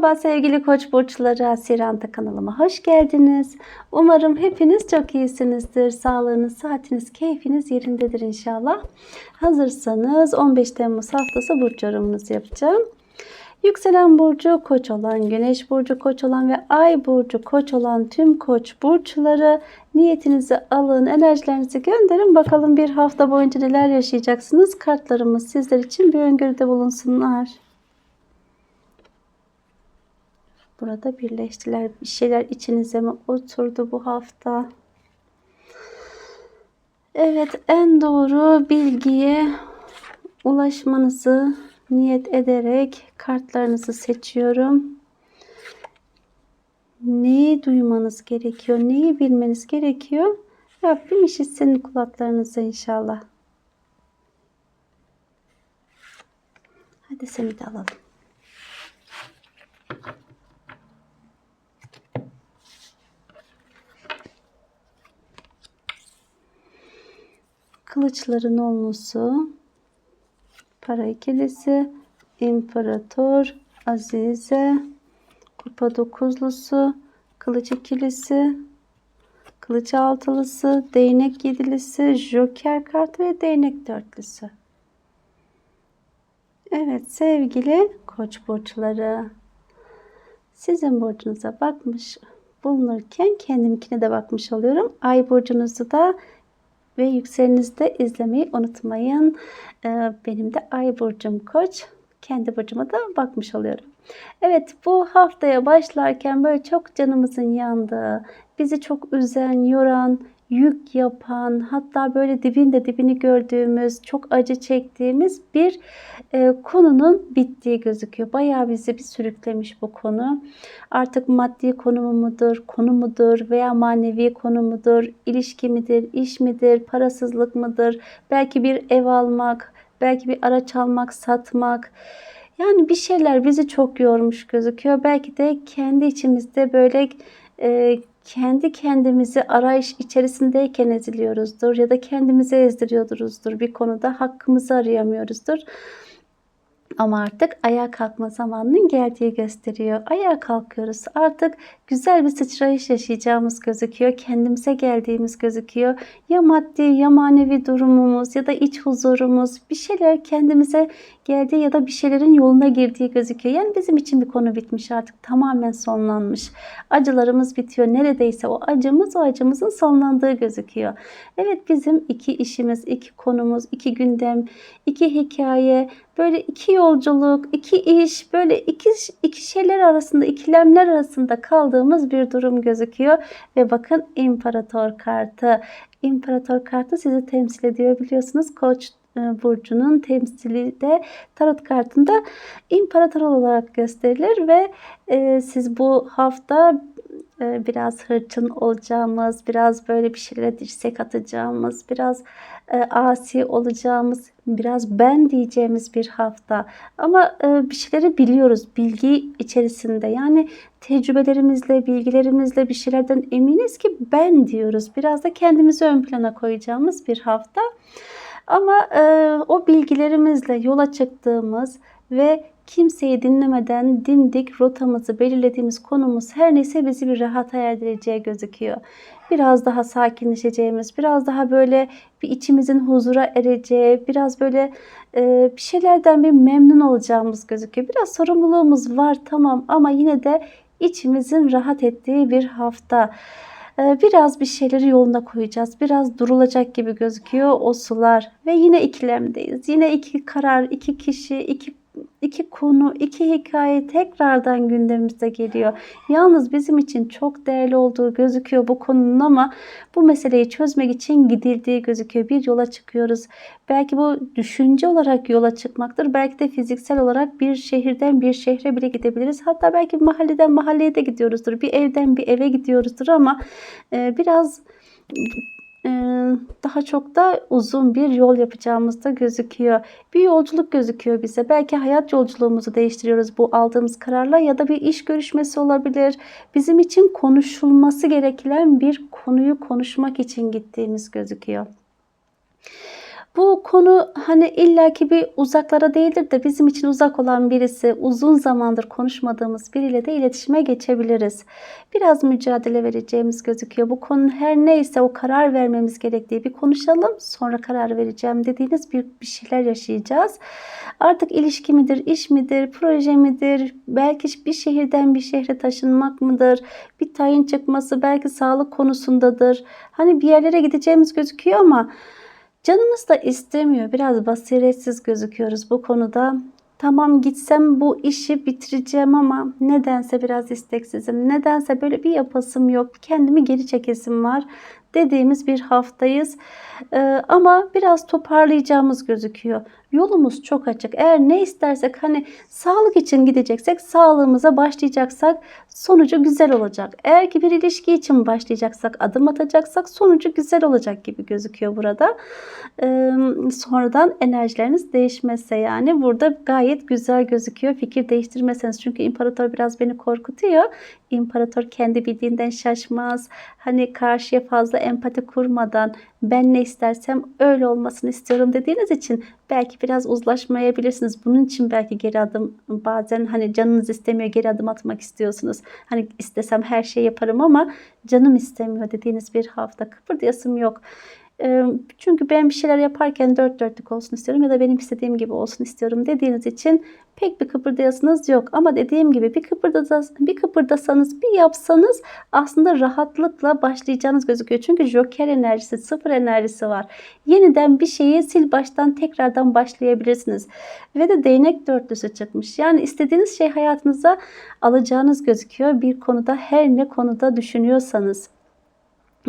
Merhaba sevgili koç burçları Asiranta kanalıma hoş geldiniz. Umarım hepiniz çok iyisinizdir. Sağlığınız, saatiniz, keyfiniz yerindedir inşallah. Hazırsanız 15 Temmuz haftası burç yorumunuzu yapacağım. Yükselen burcu koç olan, güneş burcu koç olan ve ay burcu koç olan tüm koç burçları niyetinizi alın, enerjilerinizi gönderin. Bakalım bir hafta boyunca neler yaşayacaksınız. Kartlarımız sizler için bir öngörüde bulunsunlar. Burada birleştiler. Bir şeyler içinize mi oturdu bu hafta? Evet, en doğru bilgiye ulaşmanızı niyet ederek kartlarınızı seçiyorum. Neyi duymanız gerekiyor? Neyi bilmeniz gerekiyor? Rabbim işitsin kulaklarınızı inşallah. Hadi seni de alalım. Kılıçların olmusu, para ikilisi, imparator, azize, kupa dokuzlusu, kılıç ikilisi, kılıç altılısı, değnek yedilisi, joker kartı ve değnek dörtlüsü. Evet sevgili koç burçları. Sizin burcunuza bakmış bulunurken kendimkine de bakmış oluyorum. Ay burcunuzu da ve yükseleninizi de izlemeyi unutmayın. Ee, benim de ay burcum koç. Kendi burcuma da bakmış oluyorum. Evet bu haftaya başlarken böyle çok canımızın yandığı, bizi çok üzen, yoran, yük yapan, hatta böyle dibinde dibini gördüğümüz, çok acı çektiğimiz bir e, konunun bittiği gözüküyor. Bayağı bizi bir sürüklemiş bu konu. Artık maddi konumu mudur, konu mudur veya manevi konu mudur, ilişki midir, iş midir, parasızlık mıdır, belki bir ev almak, belki bir araç almak, satmak. Yani bir şeyler bizi çok yormuş gözüküyor. Belki de kendi içimizde böyle e, kendi kendimizi arayış içerisindeyken eziliyoruzdur ya da kendimizi ezdiriyoruzdur bir konuda hakkımızı arayamıyoruzdur. Ama artık ayağa kalkma zamanının geldiği gösteriyor. Ayağa kalkıyoruz. Artık güzel bir sıçrayış yaşayacağımız gözüküyor. Kendimize geldiğimiz gözüküyor. Ya maddi ya manevi durumumuz ya da iç huzurumuz bir şeyler kendimize geldi ya da bir şeylerin yoluna girdiği gözüküyor. Yani bizim için bir konu bitmiş artık tamamen sonlanmış. Acılarımız bitiyor. Neredeyse o acımız o acımızın sonlandığı gözüküyor. Evet bizim iki işimiz, iki konumuz, iki gündem, iki hikaye, böyle iki yolculuk, iki iş, böyle iki, iki şeyler arasında, ikilemler arasında kaldığımız bir durum gözüküyor. Ve bakın imparator kartı. İmparator kartı sizi temsil ediyor biliyorsunuz. Koç e, burcunun temsili de tarot kartında imparator olarak gösterilir ve e, siz bu hafta biraz hırçın olacağımız, biraz böyle bir şeylere dirsek atacağımız, biraz e, asi olacağımız, biraz ben diyeceğimiz bir hafta. Ama e, bir şeyleri biliyoruz bilgi içerisinde. Yani tecrübelerimizle, bilgilerimizle bir şeylerden eminiz ki ben diyoruz. Biraz da kendimizi ön plana koyacağımız bir hafta. Ama e, o bilgilerimizle yola çıktığımız ve kimseyi dinlemeden dimdik rotamızı belirlediğimiz konumuz her neyse bizi bir rahata erdireceği gözüküyor. Biraz daha sakinleşeceğimiz, biraz daha böyle bir içimizin huzura ereceği, biraz böyle e, bir şeylerden bir memnun olacağımız gözüküyor. Biraz sorumluluğumuz var tamam ama yine de içimizin rahat ettiği bir hafta. Biraz bir şeyleri yoluna koyacağız. Biraz durulacak gibi gözüküyor o sular. Ve yine ikilemdeyiz. Yine iki karar, iki kişi, iki iki konu, iki hikaye tekrardan gündemimize geliyor. Yalnız bizim için çok değerli olduğu gözüküyor bu konunun ama bu meseleyi çözmek için gidildiği gözüküyor. Bir yola çıkıyoruz. Belki bu düşünce olarak yola çıkmaktır. Belki de fiziksel olarak bir şehirden bir şehre bile gidebiliriz. Hatta belki mahalleden mahalleye de gidiyoruzdur. Bir evden bir eve gidiyoruzdur ama biraz daha çok da uzun bir yol yapacağımız da gözüküyor. Bir yolculuk gözüküyor bize. Belki hayat yolculuğumuzu değiştiriyoruz bu aldığımız kararla ya da bir iş görüşmesi olabilir. Bizim için konuşulması gereken bir konuyu konuşmak için gittiğimiz gözüküyor. Bu konu hani illaki bir uzaklara değildir de bizim için uzak olan birisi, uzun zamandır konuşmadığımız biriyle de iletişime geçebiliriz. Biraz mücadele vereceğimiz gözüküyor. Bu konu her neyse o karar vermemiz gerektiği bir konuşalım. Sonra karar vereceğim dediğiniz bir, bir şeyler yaşayacağız. Artık ilişki midir, iş midir, proje midir, belki bir şehirden bir şehre taşınmak mıdır, bir tayin çıkması, belki sağlık konusundadır. Hani bir yerlere gideceğimiz gözüküyor ama Canımız da istemiyor. Biraz basiretsiz gözüküyoruz bu konuda. Tamam gitsem bu işi bitireceğim ama nedense biraz isteksizim. Nedense böyle bir yapasım yok. Kendimi geri çekesim var dediğimiz bir haftayız. Ee, ama biraz toparlayacağımız gözüküyor. Yolumuz çok açık. Eğer ne istersek hani sağlık için gideceksek sağlığımıza başlayacaksak sonucu güzel olacak. Eğer ki bir ilişki için başlayacaksak adım atacaksak sonucu güzel olacak gibi gözüküyor burada. Ee, sonradan enerjileriniz değişmezse yani burada gayet güzel gözüküyor. Fikir değiştirmeseniz çünkü imparator biraz beni korkutuyor. İmparator kendi bildiğinden şaşmaz. Hani karşıya fazla empati kurmadan ben ne istersem öyle olmasını istiyorum dediğiniz için belki biraz uzlaşmayabilirsiniz. Bunun için belki geri adım bazen hani canınız istemiyor geri adım atmak istiyorsunuz. Hani istesem her şeyi yaparım ama canım istemiyor dediğiniz bir hafta kıpırdayasım yok. Çünkü ben bir şeyler yaparken dört dörtlük olsun istiyorum ya da benim istediğim gibi olsun istiyorum dediğiniz için pek bir kıpırdayasınız yok. Ama dediğim gibi bir, kıpırdas bir kıpırdasanız, bir yapsanız aslında rahatlıkla başlayacağınız gözüküyor. Çünkü joker enerjisi, sıfır enerjisi var. Yeniden bir şeyi sil baştan tekrardan başlayabilirsiniz. Ve de değnek dörtlüsü çıkmış. Yani istediğiniz şey hayatınıza alacağınız gözüküyor. Bir konuda her ne konuda düşünüyorsanız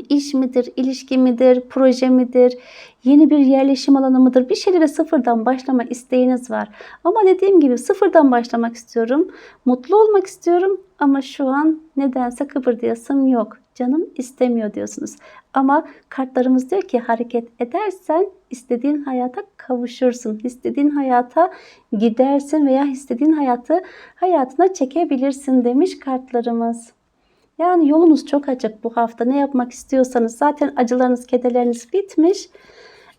iş midir, ilişki midir, proje midir, yeni bir yerleşim alanı mıdır? Bir şeylere sıfırdan başlama isteğiniz var. Ama dediğim gibi sıfırdan başlamak istiyorum. Mutlu olmak istiyorum ama şu an nedense kıpırdayasım yok. Canım istemiyor diyorsunuz. Ama kartlarımız diyor ki hareket edersen istediğin hayata kavuşursun. İstediğin hayata gidersin veya istediğin hayatı hayatına çekebilirsin demiş kartlarımız. Yani yolunuz çok açık bu hafta. Ne yapmak istiyorsanız zaten acılarınız, kederleriniz bitmiş.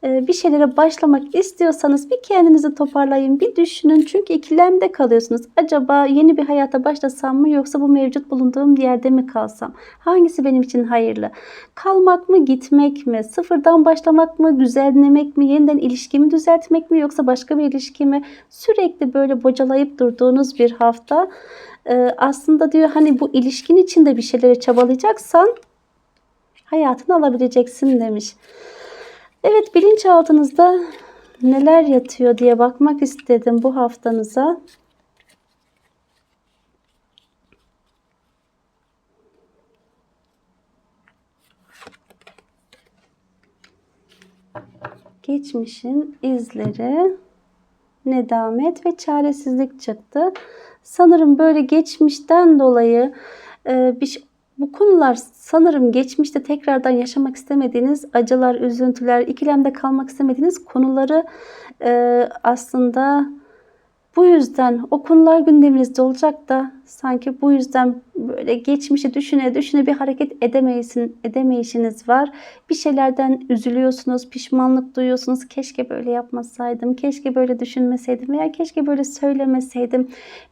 Ee, bir şeylere başlamak istiyorsanız bir kendinizi toparlayın, bir düşünün. Çünkü ikilemde kalıyorsunuz. Acaba yeni bir hayata başlasam mı yoksa bu mevcut bulunduğum yerde mi kalsam? Hangisi benim için hayırlı? Kalmak mı, gitmek mi? Sıfırdan başlamak mı, düzenlemek mi? Yeniden ilişkimi düzeltmek mi yoksa başka bir ilişki mi? Sürekli böyle bocalayıp durduğunuz bir hafta. Ee, aslında diyor hani bu ilişkin içinde bir şeylere çabalayacaksan hayatını alabileceksin demiş. Evet bilinçaltınızda neler yatıyor diye bakmak istedim bu haftanıza. Geçmişin izleri, nedamet ve çaresizlik çıktı. Sanırım böyle geçmişten dolayı e, bir bu konular sanırım geçmişte tekrardan yaşamak istemediğiniz acılar, üzüntüler, ikilemde kalmak istemediğiniz konuları e, aslında bu yüzden o konular gündeminizde olacak da sanki bu yüzden böyle geçmişi düşüne düşüne bir hareket edemeyisin, edemeyişiniz var. Bir şeylerden üzülüyorsunuz, pişmanlık duyuyorsunuz. Keşke böyle yapmasaydım, keşke böyle düşünmeseydim veya keşke böyle söylemeseydim.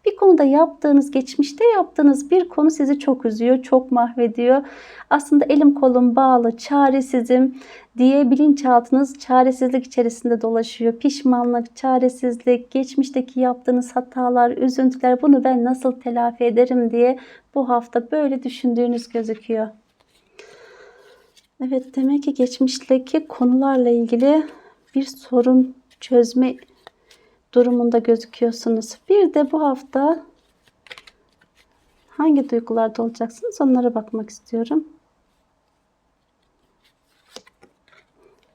Bir konuda yaptığınız, geçmişte yaptığınız bir konu sizi çok üzüyor, çok mahvediyor. Aslında elim kolum bağlı, çaresizim diye bilinçaltınız çaresizlik içerisinde dolaşıyor. Pişmanlık, çaresizlik, geçmişteki yaptığınız hatalar, üzüntüler bunu ben nasıl telafi ederim diye bu hafta böyle düşündüğünüz gözüküyor. Evet demek ki geçmişteki konularla ilgili bir sorun çözme durumunda gözüküyorsunuz. Bir de bu hafta hangi duygularda olacaksınız onlara bakmak istiyorum.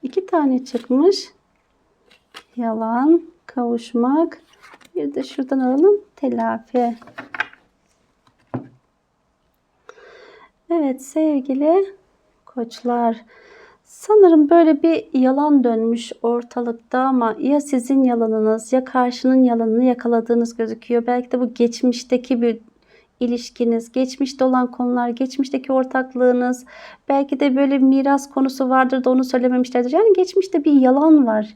İki tane çıkmış. Yalan, kavuşmak. Bir de şuradan alalım. Telafi. Evet sevgili koçlar. Sanırım böyle bir yalan dönmüş ortalıkta ama ya sizin yalanınız ya karşının yalanını yakaladığınız gözüküyor. Belki de bu geçmişteki bir ilişkiniz, geçmişte olan konular, geçmişteki ortaklığınız, belki de böyle miras konusu vardır da onu söylememişlerdir. Yani geçmişte bir yalan var.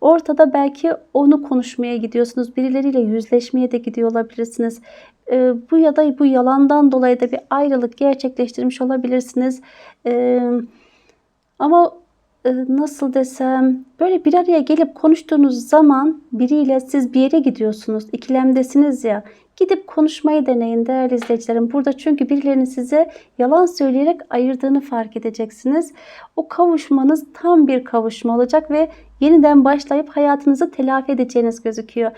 Ortada belki onu konuşmaya gidiyorsunuz. Birileriyle yüzleşmeye de gidiyor olabilirsiniz. Ee, bu ya da bu yalandan dolayı da bir ayrılık gerçekleştirmiş olabilirsiniz. Ee, ama e, nasıl desem böyle bir araya gelip konuştuğunuz zaman biriyle siz bir yere gidiyorsunuz. ikilemdesiniz ya. Gidip konuşmayı deneyin değerli izleyicilerim. Burada çünkü birilerinin size yalan söyleyerek ayırdığını fark edeceksiniz. O kavuşmanız tam bir kavuşma olacak ve yeniden başlayıp hayatınızı telafi edeceğiniz gözüküyor.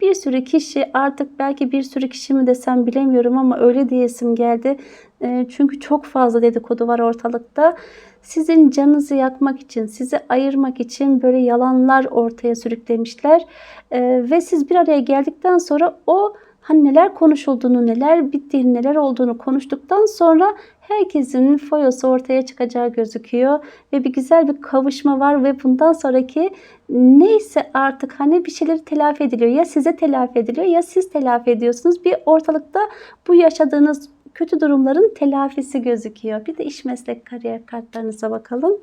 Bir sürü kişi artık belki bir sürü kişi mi desem bilemiyorum ama öyle diyesim geldi. E, çünkü çok fazla dedikodu var ortalıkta. Sizin canınızı yakmak için, sizi ayırmak için böyle yalanlar ortaya sürüklemişler. E, ve siz bir araya geldikten sonra o hani neler konuşulduğunu, neler bittiğini, neler olduğunu konuştuktan sonra herkesin foyosu ortaya çıkacağı gözüküyor ve bir güzel bir kavuşma var ve bundan sonraki neyse artık hani bir şeyleri telafi ediliyor. Ya size telafi ediliyor ya siz telafi ediyorsunuz. Bir ortalıkta bu yaşadığınız kötü durumların telafisi gözüküyor. Bir de iş meslek kariyer kartlarınıza bakalım.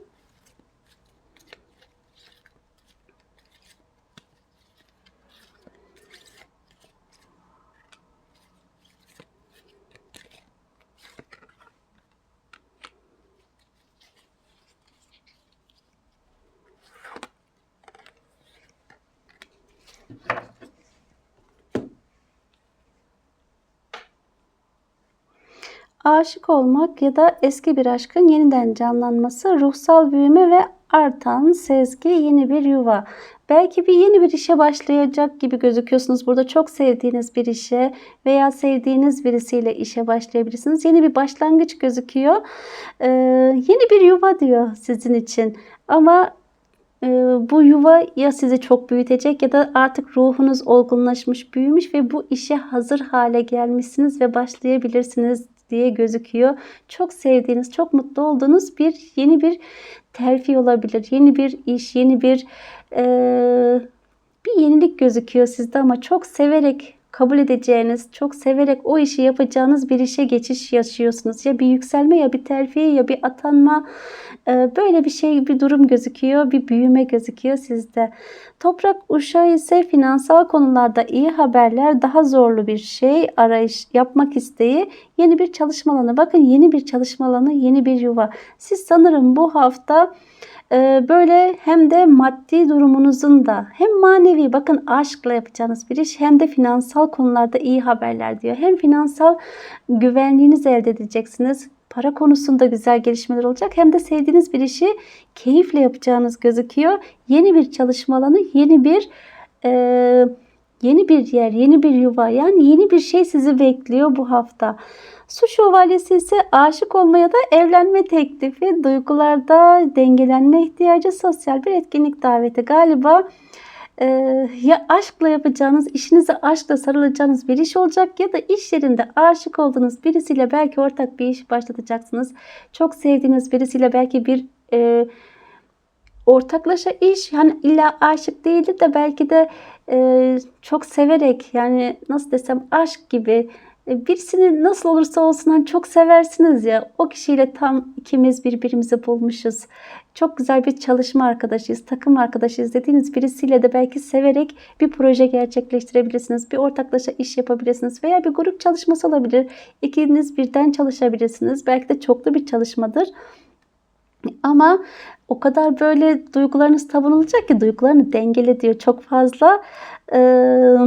Aşık olmak ya da eski bir aşkın yeniden canlanması, ruhsal büyüme ve artan sezgi, yeni bir yuva. Belki bir yeni bir işe başlayacak gibi gözüküyorsunuz. Burada çok sevdiğiniz bir işe veya sevdiğiniz birisiyle işe başlayabilirsiniz. Yeni bir başlangıç gözüküyor. Ee, yeni bir yuva diyor sizin için. Ama e, bu yuva ya sizi çok büyütecek ya da artık ruhunuz olgunlaşmış, büyümüş ve bu işe hazır hale gelmişsiniz ve başlayabilirsiniz diye gözüküyor. Çok sevdiğiniz, çok mutlu olduğunuz bir yeni bir terfi olabilir. Yeni bir iş, yeni bir e, bir yenilik gözüküyor sizde ama çok severek kabul edeceğiniz, çok severek o işi yapacağınız bir işe geçiş yaşıyorsunuz. Ya bir yükselme ya bir terfi ya bir atanma e, böyle bir şey bir durum gözüküyor. Bir büyüme gözüküyor sizde. Toprak uşağı ise finansal konularda iyi haberler, daha zorlu bir şey arayış yapmak isteği, yeni bir çalışma alanı. Bakın yeni bir çalışma alanı, yeni bir yuva. Siz sanırım bu hafta ee, böyle hem de maddi durumunuzun da hem manevi bakın aşkla yapacağınız bir iş hem de finansal konularda iyi haberler diyor. Hem finansal güvenliğinizi elde edeceksiniz. Para konusunda güzel gelişmeler olacak. Hem de sevdiğiniz bir işi keyifle yapacağınız gözüküyor. Yeni bir çalışma alanı, yeni bir e, yeni bir yer, yeni bir yuva yani yeni bir şey sizi bekliyor bu hafta. Su şövalyesi ise aşık olmaya da evlenme teklifi, duygularda dengelenme ihtiyacı, sosyal bir etkinlik daveti. Galiba e, ya aşkla yapacağınız, işinize aşkla sarılacağınız bir iş olacak ya da iş yerinde aşık olduğunuz birisiyle belki ortak bir iş başlatacaksınız. Çok sevdiğiniz birisiyle belki bir e, ortaklaşa iş yani illa aşık değildir de belki de e, çok severek yani nasıl desem aşk gibi e, birisini nasıl olursa olsun hani çok seversiniz ya o kişiyle tam ikimiz birbirimizi bulmuşuz. Çok güzel bir çalışma arkadaşıyız, takım arkadaşıyız dediğiniz birisiyle de belki severek bir proje gerçekleştirebilirsiniz. Bir ortaklaşa iş yapabilirsiniz veya bir grup çalışması olabilir. İkiniz birden çalışabilirsiniz. Belki de çoklu bir çalışmadır. Ama o kadar böyle duygularınız tavınılacak ki duygularını dengele diyor. Çok fazla eee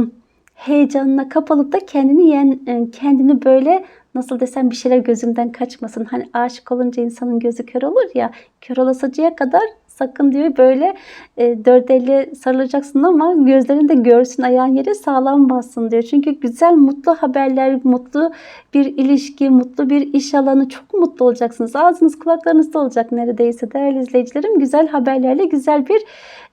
heyecanına kapılıp da kendini yen, e, kendini böyle nasıl desem bir şeyler gözümden kaçmasın. Hani aşık olunca insanın gözü kör olur ya. Kör olasıcıya kadar sakın diyor böyle e, dört elle sarılacaksın ama gözlerini de görsün ayağın yere sağlam bassın diyor. Çünkü güzel mutlu haberler, mutlu bir ilişki, mutlu bir iş alanı çok mutlu olacaksınız. Ağzınız kulaklarınızda olacak neredeyse değerli izleyicilerim. Güzel haberlerle güzel bir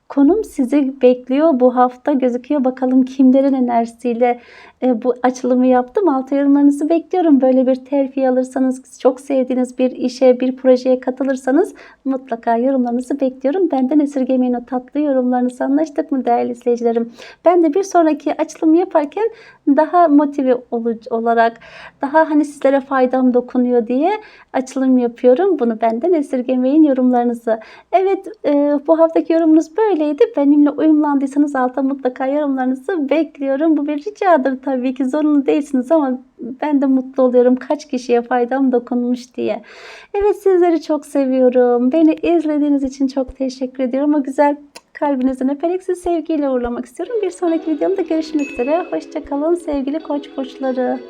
konum sizi bekliyor bu hafta gözüküyor. Bakalım kimlerin enerjisiyle bu açılımı yaptım. Altı yorumlarınızı bekliyorum. Böyle bir terfi alırsanız, çok sevdiğiniz bir işe, bir projeye katılırsanız mutlaka yorumlarınızı bekliyorum. Benden esirgemeyin o tatlı yorumlarınızı anlaştık mı değerli izleyicilerim? Ben de bir sonraki açılımı yaparken daha motive olarak daha hani sizlere faydam dokunuyor diye açılım yapıyorum. Bunu benden esirgemeyin yorumlarınızı. Evet e, bu haftaki yorumunuz böyleydi. Benimle uyumlandıysanız alta mutlaka yorumlarınızı bekliyorum. Bu bir ricadır tabii ki zorunlu değilsiniz ama ben de mutlu oluyorum kaç kişiye faydam dokunmuş diye. Evet sizleri çok seviyorum. Beni izlediğiniz için çok teşekkür ediyorum. O güzel kalbinizden öperek sevgiyle uğurlamak istiyorum. Bir sonraki videomda görüşmek üzere. Hoşçakalın sevgili koç burçları.